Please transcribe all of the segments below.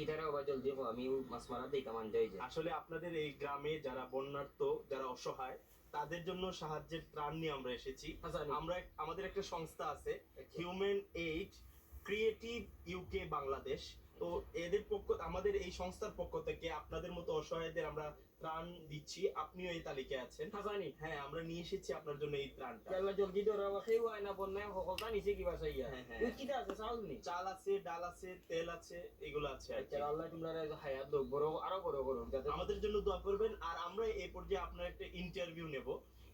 কিটারে আবার দেব আমি মাছ মারা দেই কামান যাই আসলে আপনাদের এই গ্রামে যারা বন্যার্থ যারা অসহায় তাদের জন্য সাহায্যের ত্রাণ নিয়ে আমরা এসেছি। আচ্ছা। আমরা আমাদের একটা সংস্থা আছে human aid creative UK Bangladesh তো এদের পক্ষ আমাদের এই সংস্থার পক্ষ থেকে আপনাদের মতো অসহায়দের আমরা ত্রাণ দিচ্ছি। আপনিও এই তালিকায় আছেন। হাসানি হ্যাঁ আমরা নিয়ে এসেছি আপনার জন্য এই ত্রাণটা। কেলা জলদি ধরে খেয়ে হয় না বন্যায় সকলটা নিচে কিবা চাইয়া হ্যাঁ, হ্যাঁ। কিটা আছে চাউল নি চাল আছে ডাল আছে তেল আছে এগুলো আছে কি। আচ্ছা আল্লাহ তোমরা হায়াত বড় আরও বড় যাতে আমাদের জন্য দোয়া করবেন। আর আমরা এই পর্যায়ে আপনার একটা ইন্টারভিউ নেব।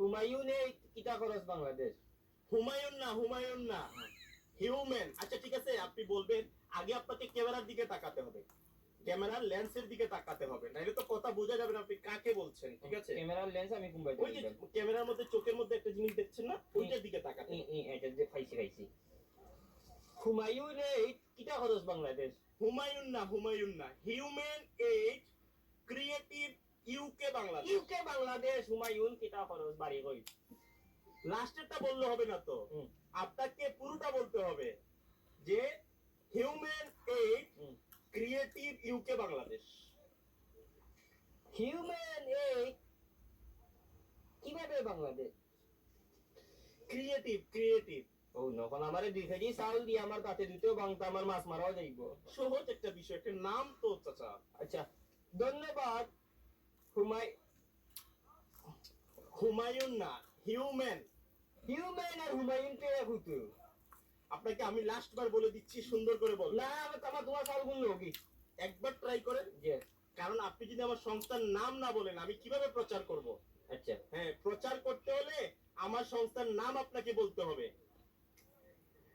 হুমায়ুনে কিটা খরচ বাংলাদেশ? হুমায়ুন না হুমায়ুন না। হিউম্যান। আচ্ছা ঠিক আছে আপনি বলবেন আগে আপনাকে ক্যামেরার দিকে তাকাতে হবে। ক্যামেরার লেন্সের দিকে তাকাতে হবে। নাহলে তো কথা বোঝা যাবে না আপনি কাকে বলছেন ঠিক আছে? ক্যামেরার লেন্স আমি কুম্বাই ওই যে ক্যামেরার মধ্যে চোখের মধ্যে একটা জিনিস দেখছেন না? ওইটার দিকে তাকাতে। এটা যে খাইছি খাইছি হুমায়ুনে কিটা খরচ বাংলাদেশ? হুমায়ুন না হুমায়ুন না। Human creative UK Bangladesh UK Bangladesh Humayun খরচ বাড়ি কই লাস্টেরটা বললে হবে না তো? আপনাকে পুরোটা বলতে হবে যে human aid creative UK Bangladesh human এই কীভাবে বাংলাদেশ? ক্রিয়েটিভ ক্রিয়েটিভ ও নখন আমারে দুই কেজি চাউল দিয়ে আমার তাতে দুটো বাংতা আমার মাছ মারাও যাইব। সহজ একটা বিষয় একটা নাম তো চাচা। আচ্ছা ধন্যবাদ। হুমায়ুন না হিউম্যান হিউম্যান আর হুমায়ুন কে হুতু আপনাকে আমি লাস্ট বার বলে দিচ্ছি সুন্দর করে বল। না আমার তোমারগুলো হোগি একবার ট্রাই করেন। যে কারণ আপনি যদি আমার সংস্থার নাম না বলেন আমি কীভাবে প্রচার করব? আচ্ছা। হ্যাঁ প্রচার করতে হলে আমার সংস্থার নাম আপনাকে বলতে হবে।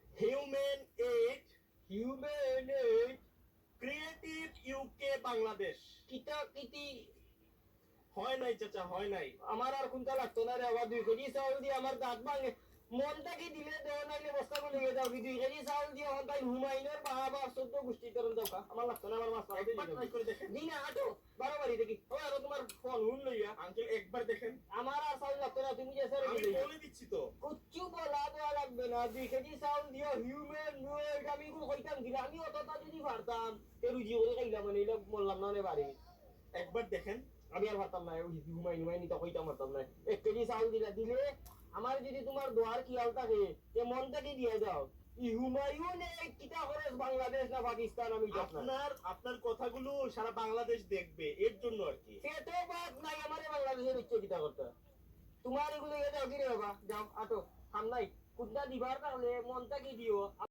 হিউম্যান এইড হিউম্যান এই ক্রিয়েটিভ ইউকে বাংলাদেশ কিটা কিটি হয় নাই চাচা হয় নাই। আমার আর কোনটা লাগতো না রে আবার দুই কেজি চাউল দিয়ে আমার দাঁত ভাঙে। মনটা কি দিলে দেওয়া নাইলে বস্তা করে নিয়ে যাও। দুই কেজি চাউল দিয়ে হন তাই হুমায়ুনের বাবা চোদ্দ গোষ্ঠী করুন কা। আমার লাগতো না আমার মাছ একবার করে দেখেন। দিন আটো বারো বাড়ি দেখি। ও আর তোমার ফোন হুন লইয়া। আঙ্কেল একবার দেখেন। আমার আর চাউল লাগতো না তুমি যে স্যার আমি বলে দিচ্ছি তো। কুচ্ছু বলা দেওয়া লাগবে না দুই কেজি চাউল দিও হিউম্যান ওয়েট আমি এগুলো কইতাম দিলে আমি অতটা যদি পারতাম এ রুজি করে খাইলাম মানে এটা বললাম না বাড়ি। একবার দেখেন। আমি আর পারতাম না হুমাই হুমাই নিতে কইতাম পারতাম না। এক কেজি চাউল দিলা দিলে আমার যদি তোমার দোয়ার খেয়াল থাকে যে মনটাকে দিয়ে যাও। বাংলাদেশ না পাকিস্তান আমি না। আপনার আপনার কথাগুলো সারা বাংলাদেশ দেখবে এর জন্য আর কি। সে তো বাদ নাই আমার বাংলাদেশের উচ্চ কিতা করতে। তোমার এগুলো যাও কি রে বাবা যাও আটো দিবার তাহলে মনটাকে দিও।